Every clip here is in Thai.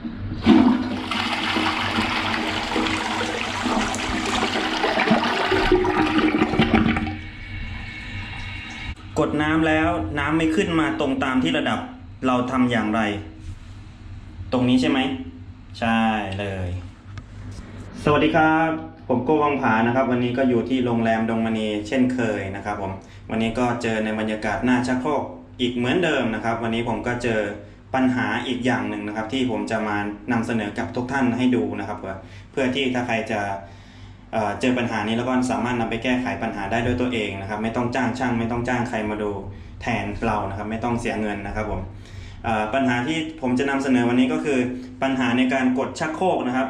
กดน้ำแล้วน้ำไม่ขึ้นมาตรงตามที่ระดับเราทำอย่างไร ตรงนี้ใช่ไหม ใช่เลย สวัสดีครับ ผมโก้วังผานะครับ วันนี้ก็อยู่ที่โรงแรมดงมณีเช่นเคยนะครับผมวันนี้ก็เจอในบรรยากาศหน้าชักโครกอีกเหมือนเดิมนะครับ วันนี้ผมก็เจอ ปัญหาอีกอย่างหนึ่งนะครับ ที่ผมจะมานำเสนอกับทุกท่านให้ดูนะครับเพื่อเพื่อที่ถ้าใครจะเเจอปัญหานี้แล้วก็สามารถนำไปแก้ไขปัญหาได้ด้วยตัวเองนะครับ ไม่ต้องจ้างช่าง ไม่ต้องจ้างใครมาดูแทนเรานะครับ ไม่ต้องเสียเงินนะครับผมปัญหาที่ผมจะนำเสนอวันนี้ก็คือปัญหาในการกดชักโครกนะครับ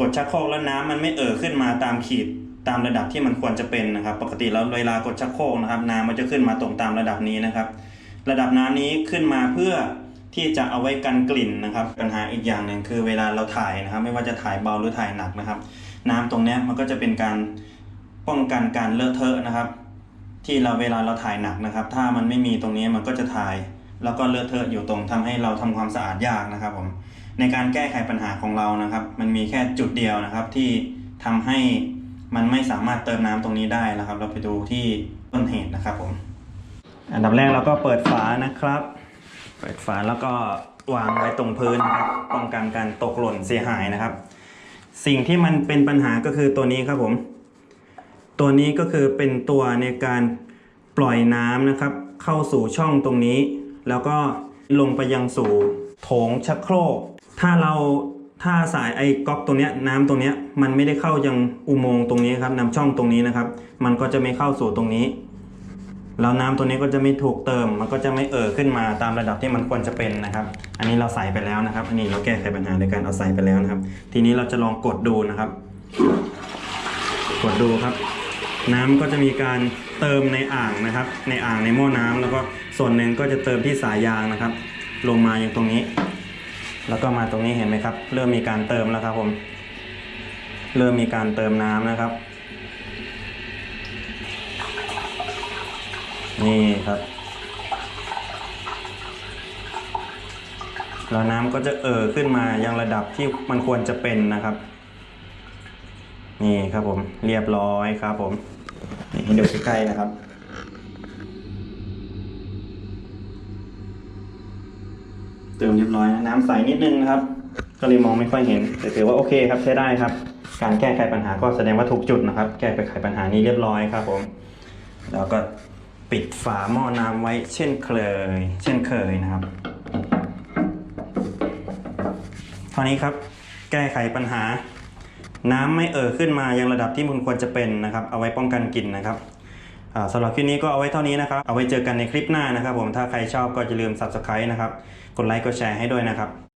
กดชักโครกแล้วน้ำมันไม่เอ่อขึ้นมาตามขีดตามระดับที่มันควรจะเป็นนะครับ ปกติแล้วเวลากดชักโครกนะครับ น้ำมันจะขึ้นมาตรงตามระดับนี้นะครับ ระดับน้ำนี้ขึ้นมาเพื่อ ที่จะเอาไว้กันกลิ่นนะครับ ปัญหาอีกอย่างหนึ่งคือเวลาเราถ่ายนะครับ ไม่ว่าจะถ่ายเบาหรือถ่ายหนักนะครับ น้ำตรงนี้มันก็จะเป็นการป้องกันการเลอะเทอะนะครับ ที่เราเวลาเราถ่ายหนักนะครับ ถ้ามันไม่มีตรงนี้มันก็จะถ่าย แล้วก็เลอะเทอะอยู่ตรงทำให้เราทำความสะอาดยากนะครับผมในการแก้ไขปัญหาของเรานะครับ มันมีแค่จุดเดียวนะครับ ที่ทำให้มันไม่สามารถเติมน้ำตรงนี้ได้นะครับ เราไปดูที่ต้นเหตุนะครับผมอันดับแรกเราก็เปิดฝานะครับ เปิดฝาแล้วก็วางไว้ตรงพื้นนะครับป้องกันการตกหล่นเสียหายนะครับ สิ่งที่มันเป็นปัญหาก็คือตัวนี้ครับผม ตัวนี้ก็คือเป็นตัวในการปล่อยน้ำนะครับ เข้าสู่ช่องตรงนี้ แล้วก็ลงไปยังสู่โถงชักโครก ถ้าเราถ้าสายไอ้ก๊อกตรงเนี้ยน้ำตรงเนี้ยมันไม่ได้เข้ายังอุโมงค์ตรงนี้ครับน้ำช่องตรงนี้นะครับ มันก็จะไม่เข้าสู่ตรงนี้ แล้วน้ำตัวนี้ก็จะไม่ถูกเติม มันก็จะไม่เอ่อขึ้นมาตามระดับที่มันควรจะเป็นนะครับ อันนี้เราใส่ไปแล้วนะครับ อันนี้เราแก้ไขปัญหาโดยการเอาใส่ไปแล้วนะครับ ทีนี้เราจะลองกดดูนะครับ กดดูครับ น้ำก็จะมีการเติมในอ่างนะครับ ในอ่างในหม้อน้ำแล้วก็ส่วนหนึ่งก็จะเติมที่สายยางนะครับ ลงมาอย่างตรงนี้ แล้วก็มาตรงนี้เห็นไหมครับ เริ่มมีการเติมแล้วครับผม เริ่มมีการเติมน้ำนะครับ นี่ครับ แล้วน้ำก็จะเอ่อขึ้นมายังระดับที่มันควรจะเป็นนะครับ นี่ครับผมเรียบร้อยครับผมนี่ให้ดูใกล้ๆนะครับเติมเรียบร้อยนะน้ำใสนิดนึงนะครับ ก็เลยมองไม่ค่อยเห็น แต่ถือว่าโอเคครับใช้ได้ครับ การแก้ไขปัญหาก็แสดงว่าถูกจุดนะครับ แก้ไขปัญหานี้เรียบร้อยครับผม แล้วก็ ปิดฝาหม้อน้ำไว้เช่นเคย เช่นเคยนะครับเท่านี้ครับ แก้ไขปัญหา น้ำไม่เอ่อขึ้นมายังระดับที่มันควรจะเป็นนะครับ เอาไว้ป้องกันกลิ่นนะครับสำหรับคลิปนี้ก็เอาไว้เท่านี้นะครับ เอาไว้เจอกันในคลิปหน้านะครับ ผมถ้าใครชอบก็อย่าลืม subscribe นะครับ กดไลค์กดแชร์ให้ด้วยนะครับ